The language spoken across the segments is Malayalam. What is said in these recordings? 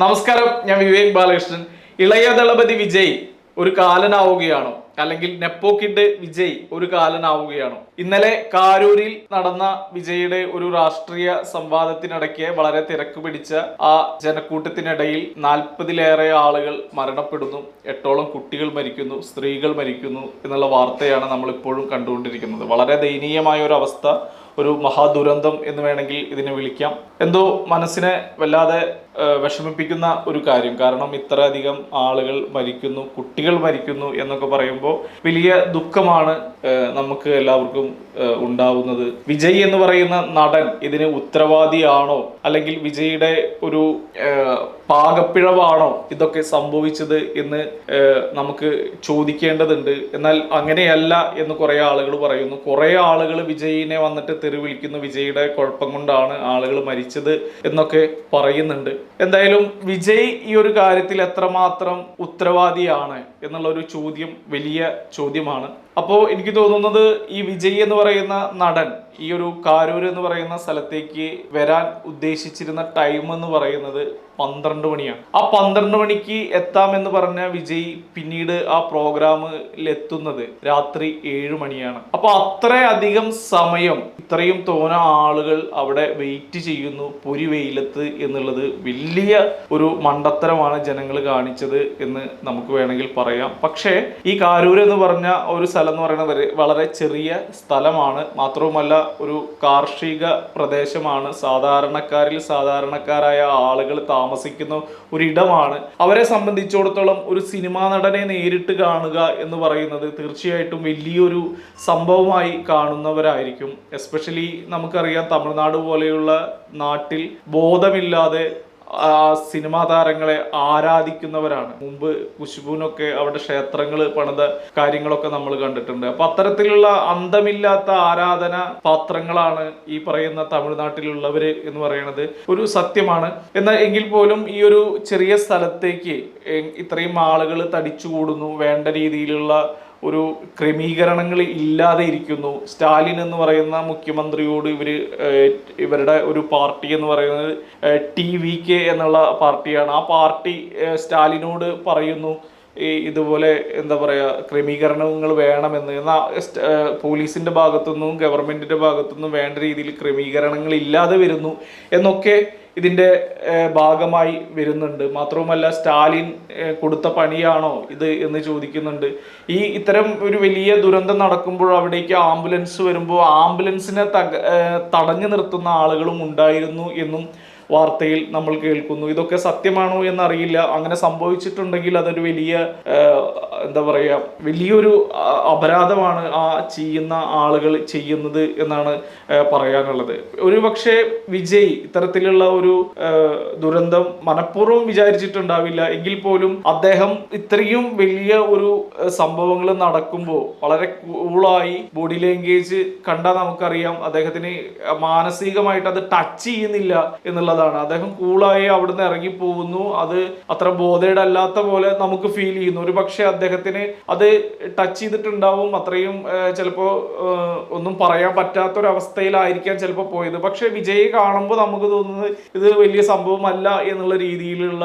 നമസ്കാരം ഞാൻ വിവേക് ബാലകൃഷ്ണൻ. ഇളയ ദളപതി വിജയ് ഒരു കാലനാവുകയാണോ? അല്ലെങ്കിൽ നെപ്പോ കിഡ് വിജയ് ഒരു കാലനാവുകയാണോ? ഇന്നലെ കാരൂരിൽ നടന്ന വിജയുടെ ഒരു രാഷ്ട്രീയ സംവാദത്തിനിടയ്ക്ക് വളരെ തിരക്ക് പിടിച്ച ആ ജനക്കൂട്ടത്തിനിടയിൽ നാൽപ്പതിലേറെ ആളുകൾ മരണപ്പെടുന്നു. എട്ടോളം കുട്ടികൾ മരിക്കുന്നു സ്ത്രീകൾ മരിക്കുന്നു എന്നുള്ള വാർത്തയാണ് നമ്മൾ ഇപ്പോഴും കണ്ടുകൊണ്ടിരിക്കുന്നത്. വളരെ ദയനീയമായ ഒരു അവസ്ഥ ഒരു മഹാദുരന്തം എന്ന് വേണമെങ്കിൽ ഇതിനെ വിളിക്കാം. എന്തോ മനസ്സിനെ വല്ലാതെ വിഷമിപ്പിക്കുന്ന ഒരു കാര്യം. കാരണം ഇത്രയധികം ആളുകൾ മരിക്കുന്നു കുട്ടികൾ മരിക്കുന്നു എന്നൊക്കെ പറയുമ്പോൾ വലിയ ദുഃഖമാണ് നമുക്ക് എല്ലാവർക്കും ഉണ്ടാവുന്നത്. വിജയ് എന്ന് പറയുന്ന നടൻ ഇതിന് ഉത്തരവാദിയാണോ? അല്ലെങ്കിൽ വിജയുടെ ഒരു പാകപ്പിഴവാണോ ഇതൊക്കെ സംഭവിച്ചത് എന്ന് നമുക്ക് ചോദിക്കേണ്ടതുണ്ട്. എന്നാൽ അങ്ങനെയല്ല എന്ന് കുറേ ആളുകൾ പറയുന്നു. കുറേ ആളുകൾ വിജയിനെ വന്നിട്ട് തെറി വിളിക്കുന്നു വിജയുടെ കുഴപ്പം കൊണ്ടാണ് ആളുകൾ മരിച്ചത് എന്നൊക്കെ പറയുന്നുണ്ട്. എന്തായാലും വിജയ് ഈ ഒരു കാര്യത്തിൽ എത്രമാത്രം ഉത്തരവാദിയാണ് എന്നുള്ള ഒരു ചോദ്യം വലിയ ചോദ്യമാണ്. അപ്പോൾ എനിക്ക് തോന്നുന്നത് ഈ വിജയ് എന്ന് പറയുന്ന നടൻ ഈ ഒരു കാരൂർ എന്ന് പറയുന്ന സ്ഥലത്തേക്ക് വരാൻ ഉദ്ദേശിച്ചിരുന്ന ടൈം എന്ന് പറയുന്നത് പന്ത്രണ്ട് മണിയാണ്. ആ പന്ത്രണ്ട് മണിക്ക് എത്താമെന്ന് പറഞ്ഞ വിജയ് പിന്നീട് ആ പ്രോഗ്രാമിൽ എത്തുന്നത് രാത്രി ഏഴ് മണിയാണ്. അപ്പൊ അത്രയധികം സമയം ഇത്രയും തോന ആളുകൾ അവിടെ വെയിറ്റ് ചെയ്യുന്നു പൊരി വെയിലത്ത് എന്നുള്ളത് വലിയ ഒരു മണ്ടത്തരമാണ് ജനങ്ങൾ കാണിച്ചത് എന്ന് നമുക്ക് വേണമെങ്കിൽ പറയാം. പക്ഷേ ഈ കാരൂർ എന്ന് പറഞ്ഞ ഒരു സ്ഥലം എന്ന് പറയുന്നത് വളരെ ചെറിയ സ്ഥലമാണ്. മാത്രവുമല്ല ഒരു കാർഷിക പ്രദേശമാണ്. സാധാരണക്കാരിൽ സാധാരണക്കാരായ ആളുകൾ താമസിക്കുന്ന ഒരിടമാണ്. അവരെ സംബന്ധിച്ചിടത്തോളം ഒരു സിനിമാ നടനെ നേരിട്ട് കാണുക എന്ന് പറയുന്നത് തീർച്ചയായിട്ടും വലിയൊരു സംഭവമായി കാണുന്നവരായിരിക്കും. എസ്പെഷ്യലി നമുക്കറിയാം തമിഴ്നാട് പോലെയുള്ള നാട്ടിൽ ബോധമില്ലാതെ സിനിമാ താരങ്ങളെ ആരാധിക്കുന്നവരാണ്. മുമ്പ് കുശുബുനൊക്കെ അവിടെ ക്ഷേത്രങ്ങൾ പണിത കാര്യങ്ങളൊക്കെ നമ്മൾ കണ്ടിട്ടുണ്ട്. അപ്പൊ അത്തരത്തിലുള്ള അന്തമില്ലാത്ത ആരാധന പാത്രങ്ങളാണ് ഈ പറയുന്ന തമിഴ്നാട്ടിലുള്ളവര് എന്ന് പറയുന്നത് ഒരു സത്യമാണ്. എന്നാൽ എങ്കിൽ പോലും ഈ ഒരു ചെറിയ സ്ഥലത്തേക്ക് ഇത്രയും ആളുകൾ തടിച്ചുകൂടുന്നു വേണ്ട രീതിയിലുള്ള ഒരു ക്രമീകരണങ്ങൾ ഇല്ലാതെ ഇരിക്കുന്നു. സ്റ്റാലിൻ എന്ന് പറയുന്ന മുഖ്യമന്ത്രിയോട് ഇവർ ഇവരുടെ ഒരു പാർട്ടി എന്ന് പറയുന്നത് ടി വി കെ എന്നുള്ള പാർട്ടിയാണ്. ആ പാർട്ടി സ്റ്റാലിനോട് പറയുന്നു ഈ ഇതുപോലെ എന്താ പറയുക ക്രമീകരണങ്ങൾ വേണമെന്ന്. എന്നാൽ പോലീസിന്റെ ഭാഗത്തുനിന്നും ഗവൺമെന്റിന്റെ ഭാഗത്തുനിന്നും വേണ്ട രീതിയിൽ ക്രമീകരണങ്ങൾ ഇല്ലാതെ വരുന്നു എന്നൊക്കെ ഇതിന്റെ ഭാഗമായി വരുന്നുണ്ട്. മാത്രവുമല്ല സ്റ്റാലിൻ കൊടുത്ത പണിയാണോ ഇത് എന്ന് ചോദിക്കുന്നുണ്ട്. ഈ ഇത്തരം ഒരു വലിയ ദുരന്തം നടക്കുമ്പോൾ അവിടേക്ക് ആംബുലൻസ് വരുമ്പോൾ ആംബുലൻസിനെ തടഞ്ഞു നിർത്തുന്ന ആളുകളും ഉണ്ടായിരുന്നു എന്നും വാർത്തയിൽ നമ്മൾ കേൾക്കുന്നു. ഇതൊക്കെ സത്യമാണോ എന്നറിയില്ല. അങ്ങനെ സംഭവിച്ചിട്ടുണ്ടെങ്കിൽ അതൊരു വലിയ എന്താ പറയുക വലിയൊരു അപരാധമാണ് ആ ചെയ്യുന്ന ആളുകൾ ചെയ്യുന്നത് എന്നാണ് പറയാനുള്ളത്. ഒരു പക്ഷേ വിജയ് ഇത്തരത്തിലുള്ള ഒരു ദുരന്തം മനഃപൂർവം വിചാരിച്ചിട്ടുണ്ടാവില്ല. എങ്കിൽ പോലും അദ്ദേഹം ഇത്രയും വലിയ ഒരു സംഭവങ്ങൾ നടക്കുമ്പോൾ വളരെ കൂളായി ബോഡി ലാംഗ്വേജ് കണ്ടാൽ നമുക്കറിയാം അദ്ദേഹത്തിന് മാനസികമായിട്ട് അത് ടച്ച് ചെയ്യുന്നില്ല എന്നുള്ളതാണ്. അദ്ദേഹം കൂളായി അവിടുന്ന് ഇറങ്ങി പോകുന്നു. അത് അത്ര ബോധേഡ് അല്ലാത്ത പോലെ നമുക്ക് ഫീൽ ചെയ്യുന്നു. ഒരു പക്ഷേ അദ്ദേഹത്തിന് അത് ടച്ച് ചെയ്തിട്ടുണ്ടാവും. അത്രയും ചിലപ്പോൾ ഒന്നും പറയാൻ പറ്റാത്തൊരവസ്ഥയിലായിരിക്കാം ചിലപ്പോൾ പോയത്. പക്ഷേ വിജയ് കാണുമ്പോൾ നമുക്ക് തോന്നുന്നത് ഇത് വലിയ സംഭവമല്ല എന്നുള്ള രീതിയിലുള്ള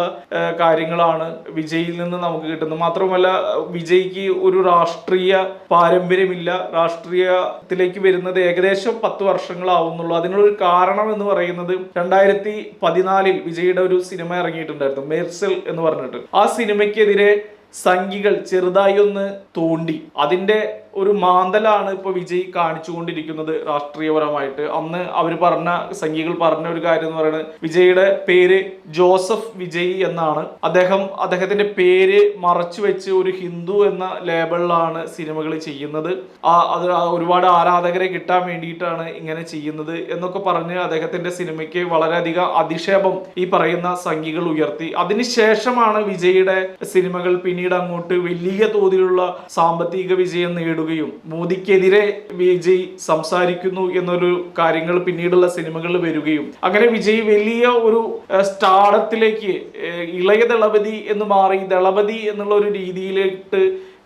കാര്യങ്ങളാണ് വിജയിൽ നിന്ന് നമുക്ക് കിട്ടുന്നത്. മാത്രമല്ല വിജയ്ക്ക് ഒരു രാഷ്ട്രീയ പാരമ്പര്യമില്ല. രാഷ്ട്രീയത്തിലേക്ക് വരുന്നത് ഏകദേശം പത്ത് വർഷങ്ങളാവുന്നുള്ളൂ അതിനുള്ളൊരു കാരണം എന്ന് പറയുന്നത് രണ്ടായിരത്തി പതിനാലിൽ വിജയുടെ ഒരു സിനിമ ഇറങ്ങിയിട്ടുണ്ടായിരുന്നു. മെർസൽ എന്ന് പറഞ്ഞിട്ട്. ആ സിനിമയ്ക്കെതിരെ സംഘികൾ ചെറുതായി ഒന്ന് തൂണ്ടി. അതിന്റെ ഒരു മാന്തലാണ് ഇപ്പൊ വിജയ് കാണിച്ചുകൊണ്ടിരിക്കുന്നത് രാഷ്ട്രീയപരമായിട്ട്. അന്ന് അവർ പറഞ്ഞ സംഘികൾ പറഞ്ഞ ഒരു കാര്യം എന്ന് പറയുന്നത് വിജയുടെ പേര് ജോസഫ് വിജയ് എന്നാണ്. അദ്ദേഹം അദ്ദേഹത്തിന്റെ പേര് മറച്ചു വെച്ച് ഒരു ഹിന്ദു എന്ന ലേബലിലാണ് സിനിമകൾ ചെയ്യുന്നത്. ആ അത് ഒരുപാട് ആരാധകരെ കിട്ടാൻ വേണ്ടിയിട്ടാണ് ഇങ്ങനെ ചെയ്യുന്നത് എന്നൊക്കെ പറഞ്ഞ് അദ്ദേഹത്തിന്റെ സിനിമയ്ക്ക് വളരെയധികം അധിക്ഷേപം ഈ പറയുന്ന സംഖ്യകൾ ഉയർത്തി. അതിനുശേഷമാണ് വിജയുടെ സിനിമകൾ പിന്നീട് അങ്ങോട്ട് വലിയ തോതിലുള്ള സാമ്പത്തിക വിജയം നേടുകയും മോദിക്കെതിരെ വിജയ് സംസാരിക്കുന്നു എന്നൊരു കാര്യങ്ങൾ പിന്നീടുള്ള സിനിമകളിൽ വരികയും. അങ്ങനെ വിജയ് വലിയ ഒരു സ്റ്റാഡത്തിലേക്ക് ഇളയ ദളപതി എന്ന് മാറി ദളപതി എന്നുള്ള ഒരു രീതിയിലിട്ട്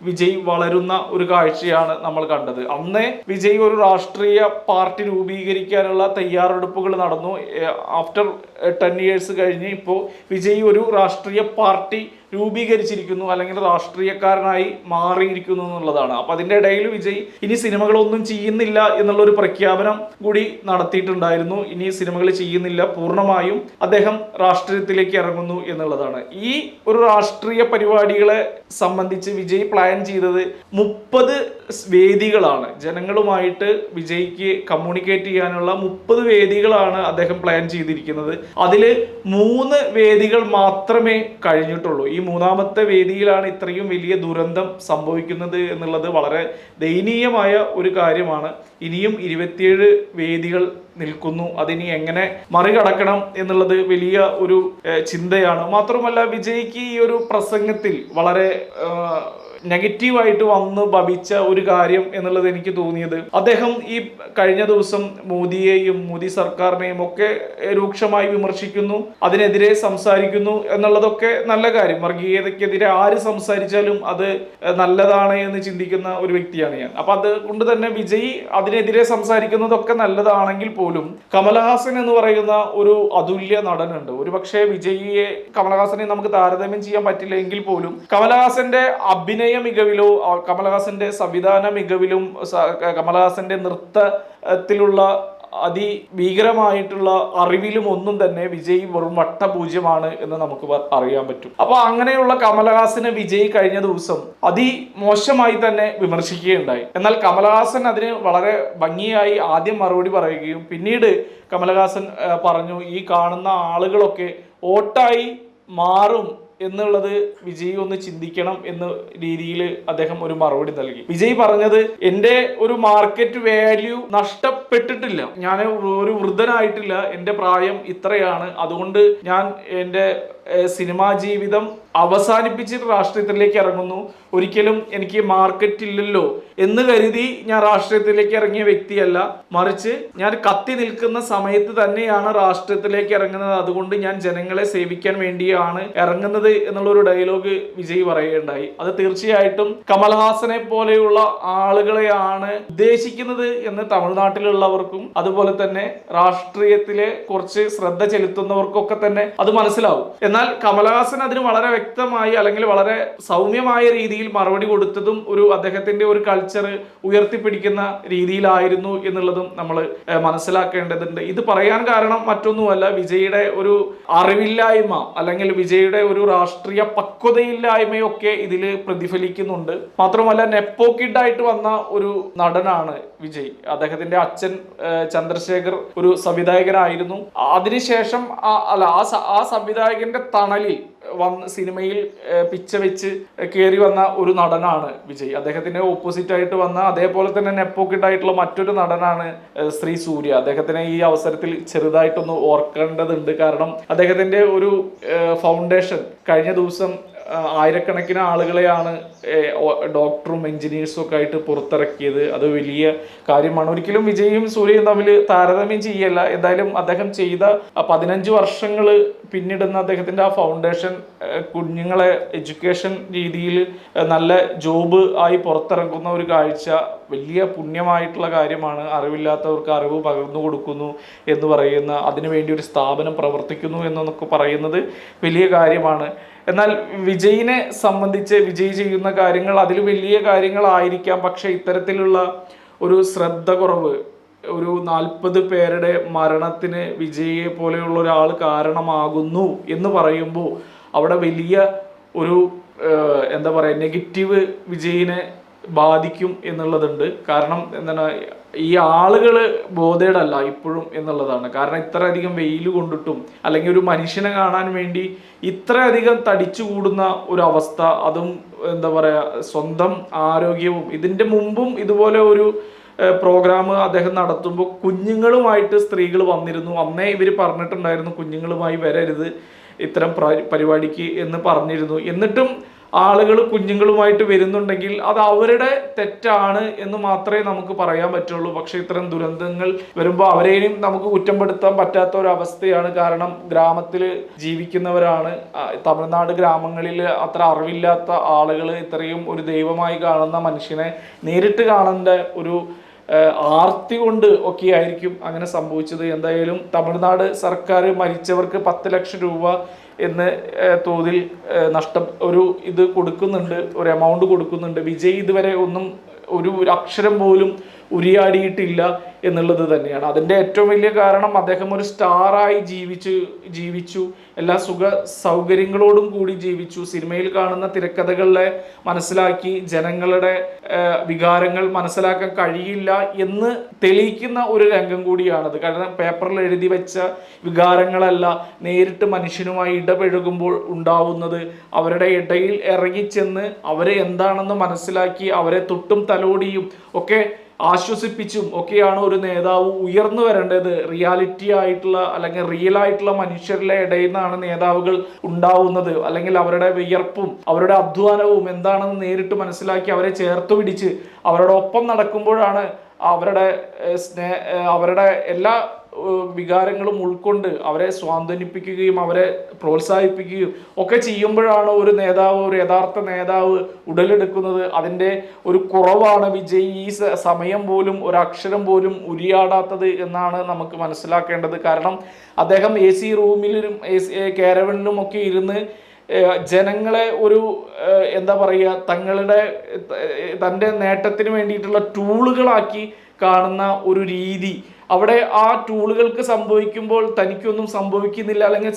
വിജയ് വളരുന്ന ഒരു കാഴ്ചയാണ് നമ്മൾ കണ്ടത്. അന്നേ വിജയ് ഒരു രാഷ്ട്രീയ പാർട്ടി രൂപീകരിക്കാനുള്ള തയ്യാറെടുപ്പുകൾ നടന്നു. ആഫ്റ്റർ ടെൻ ഇയേഴ്സ് കഴിഞ്ഞ് ഇപ്പോൾ വിജയ് ഒരു രാഷ്ട്രീയ പാർട്ടി രൂപീകരിച്ചിരിക്കുന്നു അല്ലെങ്കിൽ രാഷ്ട്രീയക്കാരനായി മാറിയിരിക്കുന്നു എന്നുള്ളതാണ്. അപ്പൊ അതിന്റെ ഇടയിൽ വിജയ് ഇനി സിനിമകളൊന്നും ചെയ്യുന്നില്ല എന്നുള്ള ഒരു പ്രഖ്യാപനം കൂടി നടത്തിയിട്ടുണ്ടായിരുന്നു. ഇനി സിനിമകൾ ചെയ്യുന്നില്ല പൂർണമായും അദ്ദേഹം രാഷ്ട്രീയത്തിലേക്ക് ഇറങ്ങുന്നു എന്നുള്ളതാണ്. ഈ ഒരു രാഷ്ട്രീയ പരിപാടികളെ സംബന്ധിച്ച് വിജയ് പ്ലാൻ ചെയ്തത് മുപ്പത് വേദികളാണ്. ജനങ്ങളുമായിട്ട് വിജയ്ക്ക് കമ്മ്യൂണിക്കേറ്റ് ചെയ്യാനുള്ള മുപ്പത് വേദികളാണ് അദ്ദേഹം പ്ലാൻ ചെയ്തിരിക്കുന്നത്. അതിൽ മൂന്ന് വേദികൾ മാത്രമേ കഴിഞ്ഞിട്ടുള്ളൂ. ഈ മൂന്നാമത്തെ വേദിയിലാണ് ഇത്രയും വലിയ ദുരന്തം സംഭവിക്കുന്നത് എന്നുള്ളത് വളരെ ദയനീയമായ ഒരു കാര്യമാണ്. ഇനിയും ഇരുപത്തിയേഴ് വേദികൾ നിൽക്കുന്നു. അതിനി എങ്ങനെ മറികടക്കണം എന്നുള്ളത് വലിയ ഒരു ചിന്തയാണ്. മാത്രമല്ല വിജയ്ക്ക് ഈ ഒരു പ്രസംഗത്തിൽ വളരെ നെഗറ്റീവായിട്ട് വന്ന് ഭവിച്ച ഒരു കാര്യം എന്നുള്ളത് എനിക്ക് തോന്നിയത്. അദ്ദേഹം ഈ കഴിഞ്ഞ ദിവസം മോദിയെയും മോദി സർക്കാരിനെയും ഒക്കെ രൂക്ഷമായി വിമർശിക്കുന്നു അതിനെതിരെ സംസാരിക്കുന്നു എന്നുള്ളതൊക്കെ നല്ല കാര്യം. വർഗീയതയ്ക്കെതിരെ ആര് സംസാരിച്ചാലും അത് നല്ലതാണ് എന്ന് ചിന്തിക്കുന്ന ഒരു വ്യക്തിയാണ് ഞാൻ. അപ്പൊ അതുകൊണ്ട് തന്നെ വിജയ് അതിനെതിരെ സംസാരിക്കുന്നതൊക്കെ നല്ലതാണെങ്കിൽ പോലും കമലഹാസൻ എന്ന് പറയുന്ന ഒരു അതുല്യ നടനുണ്ട്. ഒരു പക്ഷേ വിജയിയെ കമലഹാസനെ നമുക്ക് താരതമ്യം ചെയ്യാൻ പറ്റില്ല എങ്കിൽ പോലും കമലഹാസന്റെ അഭിനയ മികവിലോ ആ, കമലഹാസന്റെ സംവിധാന മികവിലും കമലഹാസന്റെ നൃത്തത്തിലുള്ള അതിഭീകരമായിട്ടുള്ള അറിവിലും ഒന്നും തന്നെ വിജയ് വെറും വട്ടപൂജ്യമാണ് എന്ന് നമുക്ക് അറിയാൻ പറ്റും. അപ്പൊ അങ്ങനെയുള്ള കമലഹാസനെ വിജയ് കഴിഞ്ഞ ദിവസം അതി മോശമായി തന്നെ വിമർശിക്കുകയുണ്ടായി. എന്നാൽ കമലഹാസൻ അതിന് വളരെ ഭംഗിയായി ആദ്യം മറുപടി പറയുകയും പിന്നീട് കമലഹാസൻ പറഞ്ഞു ഈ കാണുന്ന ആളുകളൊക്കെ ഓട്ടായി മാറും എന്നുള്ളത് വിജയ് ഒന്ന് ചിന്തിക്കണം എന്ന രീതിയിൽ അദ്ദേഹം ഒരു മറുപടി നൽകി. വിജയ് പറഞ്ഞത് എന്റെ ഒരു മാർക്കറ്റ് വാല്യൂ നഷ്ടപ്പെട്ടിട്ടില്ല. ഞാൻ ഒരു വൃദ്ധനായിട്ടില്ല. എന്റെ പ്രായം ഇത്രയാണ്. അതുകൊണ്ട് ഞാൻ ഏഹ്, സിനിമാ ജീവിതം അവസാനിപ്പിച്ച് രാഷ്ട്രീയത്തിലേക്ക് ഇറങ്ങുന്നു. ഒരിക്കലും എനിക്ക് മാർക്കറ്റ് ഇല്ലല്ലോ എന്ന് കരുതി ഞാൻ രാഷ്ട്രീയത്തിലേക്ക് ഇറങ്ങിയ വ്യക്തിയല്ല. മറിച്ച് ഞാൻ കത്തി നിൽക്കുന്ന സമയത്ത് തന്നെയാണ് രാഷ്ട്രീയത്തിലേക്ക് ഇറങ്ങുന്നത്. അതുകൊണ്ട് ഞാൻ ജനങ്ങളെ സേവിക്കാൻ വേണ്ടിയാണ് ഇറങ്ങുന്നത് എന്നുള്ള ഒരു ഡയലോഗ് വിജയ് പറയുകയുണ്ടായി. അത് തീർച്ചയായിട്ടും കമൽഹാസനെ പോലെയുള്ള ആളുകളെയാണ് ഉദ്ദേശിക്കുന്നത് എന്ന് തമിഴ്നാട്ടിലുള്ളവർക്കും അതുപോലെ തന്നെ രാഷ്ട്രീയത്തിലെ കുറച്ച് ശ്രദ്ധ ചെലുത്തുന്നവർക്കൊക്കെ തന്നെ അത് മനസ്സിലാവും. എന്നാൽ കമലഹാസൻ അതിന് വളരെ വ്യക്തമായി അല്ലെങ്കിൽ വളരെ സൗമ്യമായ രീതിയിൽ മറുപടി കൊടുത്തതും ഒരു അദ്ദേഹത്തിന്റെ ഒരു കൾച്ചർ ഉയർത്തിപ്പിടിക്കുന്ന രീതിയിലായിരുന്നു എന്നുള്ളതും നമ്മൾ മനസ്സിലാക്കേണ്ടതുണ്ട്. ഇത് പറയാൻ കാരണം മറ്റൊന്നുമല്ല വിജയുടെ ഒരു അറിവില്ലായ്മ അല്ലെങ്കിൽ വിജയുടെ ഒരു രാഷ്ട്രീയ പക്വതയില്ലായ്മയൊക്കെ ഇതിൽ പ്രതിഫലിക്കുന്നുണ്ട്. മാത്രമല്ല നെപ്പോ കിഡായിട്ട് വന്ന ഒരു നടനാണ് വിജയ്. അദ്ദേഹത്തിന്റെ അച്ഛൻ ചന്ദ്രശേഖർ ഒരു സംവിധായകനായിരുന്നു. അതിനുശേഷം അല്ല ആ സ- സംവിധായകന്റെ തണലിൽ വന്ന് സിനിമയിൽ പിച്ച വെച്ച് കയറി വന്ന ഒരു നടനാണ് വിജയ്. അദ്ദേഹത്തിന് ഓപ്പോസിറ്റ് ആയിട്ട് വന്ന അതേപോലെ തന്നെ നെപ്പോക്കിഡ് ആയിട്ടുള്ള മറ്റൊരു നടനാണ് ശ്രീ സൂര്യ. അദ്ദേഹത്തിനെ ഈ അവസരത്തിൽ ചെറുതായിട്ടൊന്ന് ഓർക്കേണ്ടതുണ്ട്. കാരണം അദ്ദേഹത്തിന്റെ ഒരു ഫൗണ്ടേഷൻ കഴിഞ്ഞ ദിവസം ആയിരക്കണക്കിന് ആളുകളെയാണ് ഡോക്ടറും എഞ്ചിനീയേഴ്സും ഒക്കെ ആയിട്ട് പുറത്തിറക്കിയത്. അത് വലിയ കാര്യമാണ്. ഒരിക്കലും വിജയും സൂര്യയും തമ്മിൽ താരതമ്യം ചെയ്യല്ല. എന്തായാലും അദ്ദേഹം ചെയ്ത പതിനഞ്ച് വർഷങ്ങൾ പിന്നിടുന്ന അദ്ദേഹത്തിന്റെ ആ ഫൗണ്ടേഷൻ കുഞ്ഞുങ്ങളെ എഡ്യൂക്കേഷൻ രീതിയിൽ നല്ല ജോബ് ആയി പുറത്തിറങ്ങുന്ന ഒരു കാഴ്ച വലിയ പുണ്യമായിട്ടുള്ള കാര്യമാണ്. അറിവില്ലാത്തവർക്ക് അറിവ് പകർന്നു കൊടുക്കുന്നു എന്ന് പറയുന്ന അതിനുവേണ്ടി ഒരു സ്ഥാപനം പ്രവർത്തിക്കുന്നു എന്നൊക്കെ പറയുന്നത് വലിയ കാര്യമാണ്. എന്നാൽ വിജയിനെ സംബന്ധിച്ച് വിജയ് ചെയ്യുന്ന കാര്യങ്ങൾ അതിൽ വലിയ കാര്യങ്ങളായിരിക്കാം. പക്ഷേ ഇത്തരത്തിലുള്ള ഒരു ശ്രദ്ധ കുറവ് ഒരു നാൽപ്പത് പേരുടെ മരണത്തിന് വിജയെ പോലെയുള്ള ഒരാൾ കാരണമാകുന്നു എന്ന് പറയുമ്പോൾ അവിടെ വലിയ ഒരു എന്താ പറയുക നെഗറ്റീവ് വിജയിനെ ബാധിക്കും എന്നുള്ളതുണ്ട്. കാരണം എന്താണ് ഈ ആളുകൾ ബോധേഡല്ല ഇപ്പോഴും എന്നുള്ളതാണ്. കാരണം ഇത്രയധികം വെയിൽ കൊണ്ടിട്ടും അല്ലെങ്കിൽ ഒരു മനുഷ്യനെ കാണാൻ വേണ്ടി ഇത്രയധികം തടിച്ചു കൂടുന്ന ഒരു അവസ്ഥ അതും എന്താ പറയുക സ്വന്തം ആരോഗ്യവും ഇതിന്റെ മുമ്പും ഇതുപോലെ ഒരു പ്രോഗ്രാം അദ്ദേഹം നടത്തുമ്പോൾ കുഞ്ഞുങ്ങളുമായിട്ട് സ്ത്രീകൾ വന്നിരുന്നു. അന്നേ ഇവർ പറഞ്ഞിട്ടുണ്ടായിരുന്നു കുഞ്ഞുങ്ങളുമായി വരരുത് ഇത്തരം പരിപാടിക്ക് എന്ന് പറഞ്ഞിരുന്നു. എന്നിട്ടും ആളുകൾ കുഞ്ഞുങ്ങളുമായിട്ട് വരുന്നുണ്ടെങ്കിൽ അത് അവരുടെ തെറ്റാണ് എന്ന് മാത്രമേ നമുക്ക് പറയാൻ പറ്റുള്ളൂ. പക്ഷേ ഇത്തരം ദുരന്തങ്ങൾ വരുമ്പോൾ അവരെയും നമുക്ക് കുറ്റപ്പെടുത്താൻ പറ്റാത്ത ഒരു അവസ്ഥയാണ് കാരണം ഗ്രാമത്തിൽ ജീവിക്കുന്നവരാണ്. തമിഴ്നാട് ഗ്രാമങ്ങളിൽ അത്ര അറിവില്ലാത്ത ആളുകൾ ഇത്രയും ഒരു ദൈവമായി കാണുന്ന മനുഷ്യനെ നേരിട്ട് കാണേണ്ട ഒരു ആർത്തി കൊണ്ട് ഒക്കെ ആയിരിക്കും അങ്ങനെ സംഭവിച്ചത്. എന്തായാലും തമിഴ്നാട് സർക്കാർ മരിച്ചവർക്ക് പത്ത് ലക്ഷം രൂപ എന്ന് തോതിൽ നഷ്ടം ഒരു ഇത് കൊടുക്കുന്നുണ്ട് ഒരു എമൗണ്ട് കൊടുക്കുന്നുണ്ട്. വിജയ് ഇതുവരെ ഒന്നും ഒരു അക്ഷരം പോലും ഉരിയാടിയിട്ടില്ല എന്നുള്ളത് തന്നെയാണ്. അതിന്റെ ഏറ്റവും വലിയ കാരണം അദ്ദേഹം ഒരു സ്റ്റാറായി ജീവിച്ച് ജീവിച്ചു. എല്ലാ സുഖ സൗകര്യങ്ങളോടും കൂടി ജീവിച്ചു. സിനിമയിൽ കാണുന്ന തിരക്കഥകളെ മനസ്സിലാക്കി ജനങ്ങളുടെ വികാരങ്ങൾ മനസ്സിലാക്കാൻ കഴിയില്ല എന്ന് തെളിയിക്കുന്ന ഒരു രംഗം കൂടിയാണത്. കാരണം പേപ്പറിൽ എഴുതി വെച്ച വികാരങ്ങളല്ല നേരിട്ട് മനുഷ്യനുമായി ഇടപഴകുമ്പോൾ ഉണ്ടാവുന്നത്. അവരുടെ ഇടയിൽ ഇറങ്ങിച്ചെന്ന് അവരെ എന്താണെന്ന് മനസ്സിലാക്കി അവരെ തൊട്ടും തലോടിയും ഒക്കെ ആശ്വസിപ്പിച്ചും ഒക്കെയാണ് ഒരു നേതാവ് ഉയർന്നു വരേണ്ടത്. റിയാലിറ്റി ആയിട്ടുള്ള അല്ലെങ്കിൽ റിയൽ ആയിട്ടുള്ള മനുഷ്യരുടെ ഇടയിൽ നിന്നാണ് നേതാവുകൾ ഉണ്ടാവുന്നത്. അല്ലെങ്കിൽ അവരുടെ വിയർപ്പും അവരുടെ അധ്വാനവും എന്താണെന്ന് നേരിട്ട് മനസ്സിലാക്കി അവരെ ചേർത്ത് പിടിച്ച് അവരുടെ ഒപ്പം നടക്കുമ്പോഴാണ് അവരുടെ സ്നേഹ സ്നേ അവരുടെ എല്ലാ വികാരങ്ങളും ഉൾക്കൊണ്ട് അവരെ സ്വാന്തനിപ്പിക്കുകയും അവരെ പ്രോത്സാഹിപ്പിക്കുകയും ഒക്കെ ചെയ്യുമ്പോഴാണ് ഒരു നേതാവ് ഒരു യഥാർത്ഥ നേതാവ് ഉടലെടുക്കുന്നത്. അതിന്റെ ഒരു കുറവാണ് വിജയ്. ഈ സമയം പോലും ഒരു അക്ഷരം പോലും ഉരിയാടാത്തത് എന്നാണ് നമുക്ക് മനസ്സിലാക്കേണ്ടത്. കാരണം അദ്ദേഹം എ സി റൂമിലും കാരവനിലും ഒക്കെ ഇരുന്ന് ജനങ്ങളെ ഒരു എന്താ പറയുക തങ്ങളുടെ തന്റെ നേട്ടത്തിന് വേണ്ടിയിട്ടുള്ള ടൂളുകളാക്കി കാണുന്ന ഒരു രീതി അവിടെ ആ ടൂളുകൾക്ക് സംഭവിക്കുമ്പോൾ തനിക്കൊന്നും സംഭവിക്കുന്നില്ല അല്ലെങ്കിൽ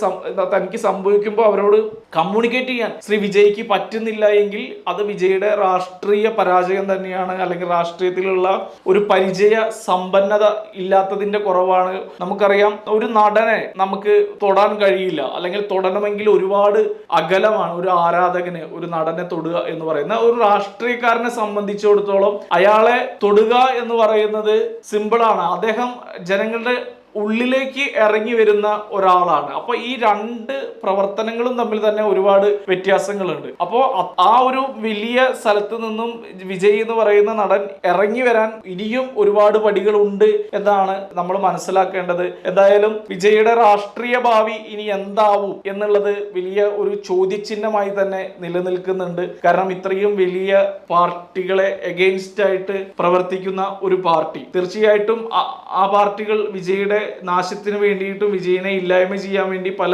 തനിക്ക് സംഭവിക്കുമ്പോൾ അവരോട് കമ്മ്യൂണിക്കേറ്റ് ചെയ്യാൻ. ശ്രീ വിജയ്ക്ക് പറ്റുന്നില്ല എങ്കിൽ അത് വിജയുടെ രാഷ്ട്രീയ പരാജയം തന്നെയാണ് അല്ലെങ്കിൽ രാഷ്ട്രീയത്തിലുള്ള ഒരു പരിചയ സമ്പന്നത ഇല്ലാത്തതിന്റെ കുറവാണ്. നമുക്കറിയാം ഒരു നടനെ നമുക്ക് തൊടാൻ കഴിയില്ല അല്ലെങ്കിൽ തൊടണമെങ്കിൽ ഒരുപാട് അകലമാണ് ഒരു ആരാധകന് ഒരു നടനെ തൊടുക എന്ന് പറയുന്ന ഒരു രാഷ്ട്രീയക്കാരനെ സംബന്ധിച്ചിടത്തോളം അയാളെ തൊടുക എന്ന് പറയുന്നത് സിമ്പിളാണ് അദ്ദേഹം ജനങ്ങളുടെ ഉള്ളിലേക്ക് ഇറങ്ങി വരുന്ന ഒരാളാണ്. അപ്പൊ ഈ രണ്ട് പ്രവർത്തനങ്ങളും തമ്മിൽ തന്നെ ഒരുപാട് വ്യത്യാസങ്ങളുണ്ട്. അപ്പോൾ ആ ഒരു വലിയ സ്ഥലത്ത് നിന്നും വിജയ് എന്ന് പറയുന്ന നടൻ ഇറങ്ങി വരാൻ ഇനിയും ഒരുപാട് പടികളുണ്ട് എന്നാണ് നമ്മൾ മനസ്സിലാക്കേണ്ടത്. എന്തായാലും വിജയുടെ രാഷ്ട്രീയ ഭാവി ഇനി എന്താവും എന്നുള്ളത് വലിയ ഒരു ചോദ്യചിഹ്നമായി തന്നെ നിലനിൽക്കുന്നുണ്ട്. കാരണം ഇത്രയും വലിയ പാർട്ടികളെ എഗെയിൻസ്റ്റ് ആയിട്ട് പ്രവർത്തിക്കുന്ന ഒരു പാർട്ടി. തീർച്ചയായിട്ടും ആ- പാർട്ടികൾ വിജയുടെ നാശത്തിന് വേണ്ടിയിട്ടും വിജയനെ ഇല്ലായ്മ ചെയ്യാൻ വേണ്ടി പല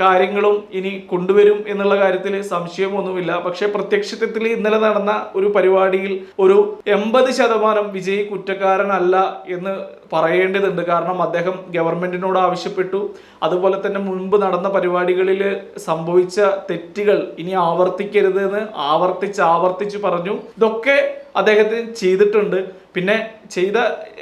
കാര്യങ്ങളും ഇനി കൊണ്ടുവരും എന്നുള്ള കാര്യത്തിൽ സംശയമൊന്നുമില്ല. പക്ഷേ പ്രത്യക്ഷത്തിൽ ഇന്നലെ നടന്ന ഒരു പരിപാടിയിൽ ഒരു എൺപത് ശതമാനം വിജയ് കുറ്റക്കാരനല്ല എന്ന് പറയേണ്ടതുണ്ട്. കാരണം അദ്ദേഹം ഗവൺമെന്റിനോട് ആവശ്യപ്പെട്ടു. അതുപോലെ തന്നെ മുൻപ് നടന്ന പരിപാടികളിൽ സംഭവിച്ച തെറ്റുകൾ ഇനി ആവർത്തിക്കരുത് എന്ന് ആവർത്തിച്ച് ആവർത്തിച്ച് പറഞ്ഞു. ഇതൊക്കെ അദ്ദേഹത്തിന് ചെയ്തിട്ടുണ്ട്. പിന്നെ ചെയ്ത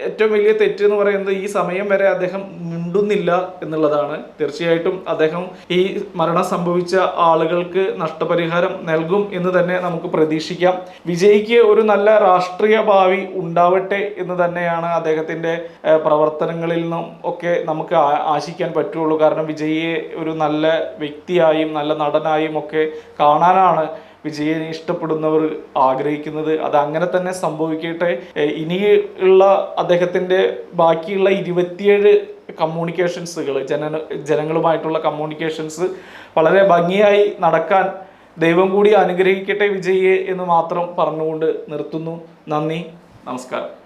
ഏറ്റവും വലിയ തെറ്റ് എന്ന് പറയുന്നത് ഈ സമയം വരെ അദ്ദേഹം മുണ്ടുന്നില്ല എന്നുള്ളതാണ്. തീർച്ചയായിട്ടും അദ്ദേഹം ഈ മരണം സംഭവിച്ച ആളുകൾക്ക് നഷ്ടപരിഹാരം നൽകും എന്ന് തന്നെ നമുക്ക് പ്രതീക്ഷിക്കാം. വിജയ്ക്ക് ഒരു നല്ല രാഷ്ട്രീയ ഭാവി ഉണ്ടാവട്ടെ എന്ന് തന്നെയാണ് അദ്ദേഹത്തിന്റെ ഏഹ്, പ്രവർത്തനങ്ങളിൽ നിന്നും ഒക്കെ നമുക്ക് ആശിക്കാൻ പറ്റുള്ളൂ. കാരണം വിജയിയെ ഒരു നല്ല വ്യക്തിയായും നല്ല നടനായും ഒക്കെ കാണാനാണ് വിജയനെ ഇഷ്ടപ്പെടുന്നവർ ആഗ്രഹിക്കുന്നത്. അത് അങ്ങനെ തന്നെ സംഭവിക്കട്ടെ. ഇനിയുള്ള അദ്ദേഹത്തിന്റെ ബാക്കിയുള്ള ഇരുപത്തിയേഴ് കമ്മ്യൂണിക്കേഷൻസുകൾ ജന ജനങ്ങളുമായിട്ടുള്ള കമ്മ്യൂണിക്കേഷൻസ് വളരെ ഭംഗിയായി നടക്കാൻ ദൈവം കൂടി അനുഗ്രഹിക്കട്ടെ വിജയെ എന്ന് മാത്രം പറഞ്ഞുകൊണ്ട് നിർത്തുന്നു. നന്ദി. നമസ്കാരം.